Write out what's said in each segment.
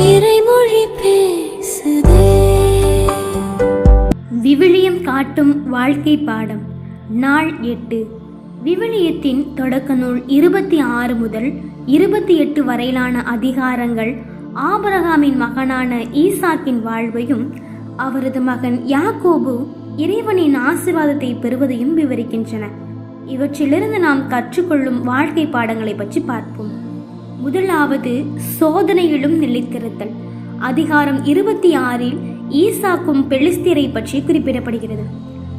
இறைமொழி பேசுதே. விவிலியம் காட்டும் வாழ்க்கை பாடம் நாள் எட்டு. விவிலியத்தின் தொடக்க நூல் இருபத்தி ஆறு முதல் இருபத்தி எட்டு வரையிலான அதிகாரங்கள் ஆபரகாமின் மகனான ஈசாக்கின் வாழ்வையும் அவரது மகன் யாக்கோபு இறைவனின் ஆசிர்வாதத்தை பெறுவதையும் விவரிக்கின்றன. இவற்றிலிருந்து நாம் கற்றுக்கொள்ளும் வாழ்க்கை பாடங்களை பற்றி பார்ப்போம். முதலாவது சோதனையிலும் நிலைத்திருத்தல். அதிகாரம் இருபத்தி ஆறில் ஈசாக்கும் பெலிஸ்தீரை பற்றி குறிப்பிடப்படுகிறது.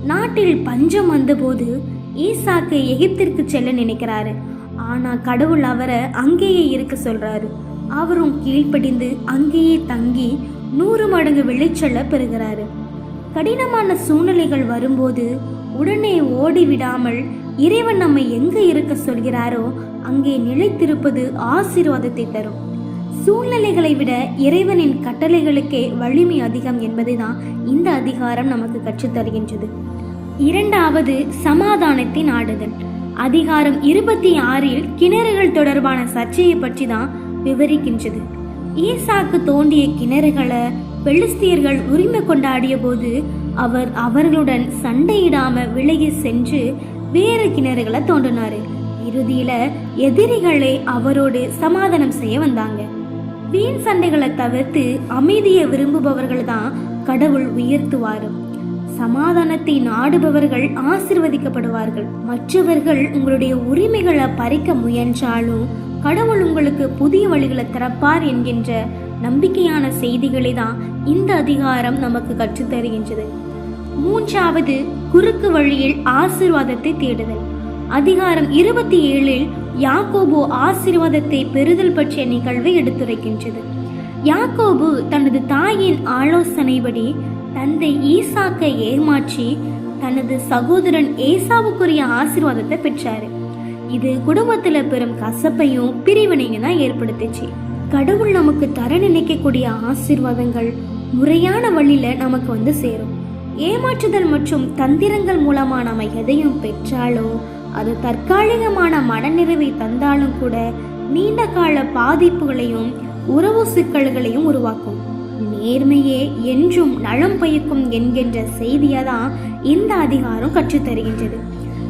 நாட்டில் பஞ்சம் வந்தபோது ஈசாக்கு எகிப்திற்கு செல்ல நினைக்கிறாரு. ஆனா கடவுள் அவரை அங்கேயே இருக்க சொல்றாரு. அவரும் கீழ்ப்படிந்து அங்கேயே தங்கி நூறு மடங்கு விளைச்சல பெறுகிறாரு. கடினமான சூழ்நிலைகள் வரும்போது உடனே ஓடி விடாமல் இறைவன் நம்மை எங்கே இருக்க சொல்கிறாரோ அங்கே நிலைத்திருப்பது ஆசீர்வாதத்தை தரும். சூழ்நிலைகளை விட இறைவனின் கட்டளைகளுக்கே வலிமை அதிகம் என்பதுதான் இந்த அதிகாரம் நமக்கு கற்றுத்தருகின்றது இரண்டாவது சமாதானத்தின் ஆடுதல் அதிகாரம் இருபத்தி ஆறில் கிணறுகள் தொடர்பான சர்ச்சையை பற்றி தான் விவரிக்கின்றது. ஈசாக்கு தோண்டிய கிணறுகளை பெலிஸ்தியர்கள் உரிமை கொண்டாடிய போது அவர் அவர்களுடன் சண்டையிடாம விலகி சென்று வேறு கிணறுகளை தோண்டினாரு இறுதியில எதிரிகளை அவரோடு சமாதானம் செய்ய வந்தாங்க. வீண் சண்டைகளை தவிர்த்து அமைதியை விரும்புபவர்கள் தான் கடவுள் உயர்த்துவாரு. சமாதானத்தை நாடுபவர்கள் ஆசிர்வதிக்கப்படுவார்கள். மற்றவர்கள் உங்களுடைய உரிமைகளை பறிக்க முயன்றாலும் கடவுள் உங்களுக்கு புதிய வழிகளை திறப்பார் என்கின்ற நம்பிக்கையான செய்திகளை தான் இந்த அதிகாரம் நமக்கு கற்றுத்தருகின்றது. மூன்றாவது குறுக்கு வழியில் ஆசிர்வாதத்தை தேடுதல். அதிகாரம் இருபத்தி ஏழில் யாக்கோபு ஆசீர்வாதத்தை பெறுதல் பற்றிய நிகழ்வை எடுத்துரைக்கின்றது. யாக்கோபு தனது தாயின் ஆலோசனைப்படி தந்தை ஈசாக்கை ஏமாற்றி தனது சகோதரன் ஏசாவுக்குரிய ஆசிர்வாதத்தை பெற்றாரு. இது குடும்பத்தில் பெரும் கசப்பையும் பிரிவினையும் தான் ஏற்படுத்துச்சு. கடவுள் நமக்கு தர நினைக்கக்கூடிய ஆசீர்வாதங்கள் முறையான வழியில் நமக்கு வந்து சேரும். ஏமாற்றுதல் மற்றும் தந்திரங்கள் மூலமா நாம எதையும் பெற்றாலோ அது தற்காலிகமான மனநிறைவை தந்தாலும் கூட நீண்ட கால பாதிப்புகளையும் உறவு சிக்கல்களையும் உருவாக்கும். நேர்மையே என்றும் நலம் பயக்கும் என்கின்ற செய்தியை தான் இந்த அதிகாரம் கற்றுத்தருகின்றது.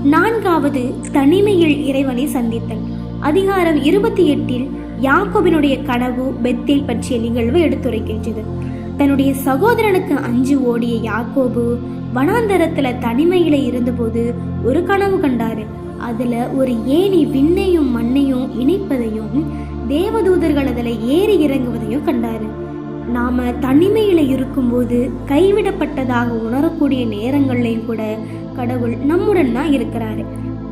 நான்காவது தனிமையில் இறைவனை சந்தித்தல். அதிகாரம் இருபத்தி எட்டில் யாக்கோபினுடைய கனவு பெத்தில் பற்றிய நிகழ்வு எடுத்துரைக்கின்றது. தன்னுடைய சகோதரனுக்கு அஞ்சு ஓடிய யாக்கோபு வனாந்தரத்துல தனிமையில இருந்தபோது ஒரு கனவு கண்டாரு. அதுல ஒரு ஏணி விண்ணையும் மண்ணையும் இணைப்பதையும் தேவதூதர்கள் அதுல ஏறி இறங்குவதையும் கண்டாரு. நாம தனிமையில இருக்கும்போது கைவிடப்பட்டதாக உணரக்கூடிய நேரங்கள்லையும் கூட கடவுள் நம்முடன் தான் இருக்கிறாரு.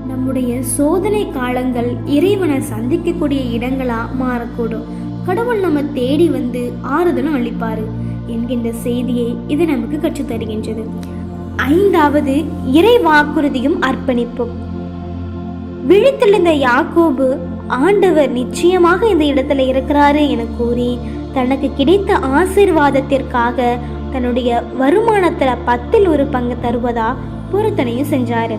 நம்முடைய சோதனை காலங்கள் இறைவனை சந்திக்கக்கூடிய இடங்களா மாறக்கூடும். கடவுள் நம்ம தேடி வந்து ஆறுதலும் அளிப்பாரு என்கின்ற செய்தியை இது நமக்கு கற்றுத்தருகின்றது. ஐந்தாவது இறை வாக்குறுதியும் அர்ப்பணிப்பும். விழித்தெழுந்த யாக்கோபு ஆண்டவர் நிச்சயமாக இந்த இடத்துல இருக்கிறாரு என கூறி தனக்கு கிடைத்த ஆசீர்வாதத்திற்காக தன்னுடைய வருமானத்துல பத்தில் ஒரு பங்கு தருவதா பொருத்தனையும் செஞ்சாரு.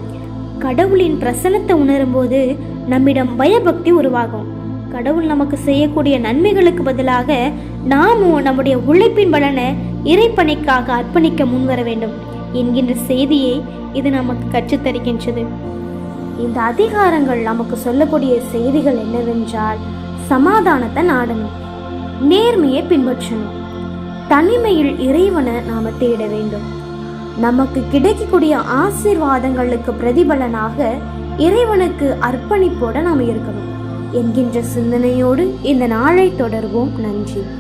கடவுளின் பிரசனத்தை உணரும்போது நம்மிடம் பயபக்தி உருவாகும். கடவுள் நமக்கு செய்யக்கூடிய நன்மைகளுக்கு பதிலாக நாமும் நம்முடைய உழைப்பின் பலனை இறைப்பணிக்காக அர்ப்பணிக்க முன்வர வேண்டும் என்கின்ற செய்தியை இது நமக்கு கற்றுத்தருகின்றது. இந்த அதிகாரங்கள் நமக்கு சொல்லக்கூடிய செய்திகள் என்னவென்றால் சமாதானத்தை நாடணும் நேர்மையை பின்பற்றணும். தனிமையில் இறைவனை நாம் தேட வேண்டும். நமக்கு கிடைக்கக்கூடிய ஆசீர்வாதங்களுக்கு பிரதிபலனாக இறைவனுக்கு அர்ப்பணிப்போட நாம் இருக்கணும். என்கின்ற சிந்தனையோடு இந்த நாளை தொடர்வோம். நன்றி.